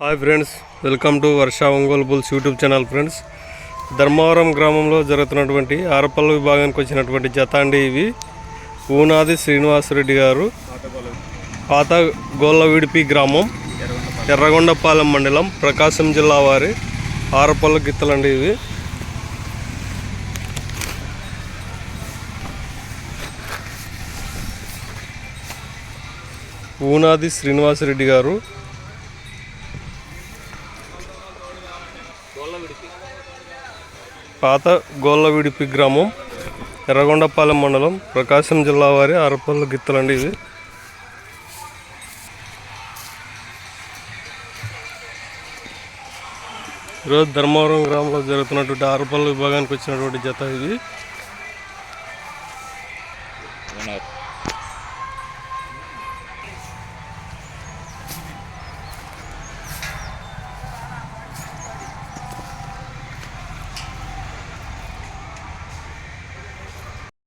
Hi friends welcome to Varsha Ongole bulls YouTube channel friends Dharmavaram గ్రామంలో జరుగుతున్నటువంటి ఆరపల్లి విభాగానికి వచ్చినటువంటి జతాండి ఇవి. ఊనాది శ్రీనివాసరెడ్డి గారు. పాత గోళ్ళవిడిపి గ్రామం. ఎర్రగొండపాలెం మండలం ప్రకాశం జిల్లా వారి ఆరపల్లి గిత్తలండి ఇవి. ఊనాది శ్రీనివాసరెడ్డి గారు. పాత గోళ్ళవిడిపి గ్రామం ఎర్రగొండపాలెం మండలం ప్రకాశం జిల్లా వారి అరపల్లి గిత్తలండి ఇది ఈరోజు ధర్మవరం గ్రామంలో జరుగుతున్నటువంటి ఆరుపల్లి విభాగానికి వచ్చినటువంటి జత ఇది.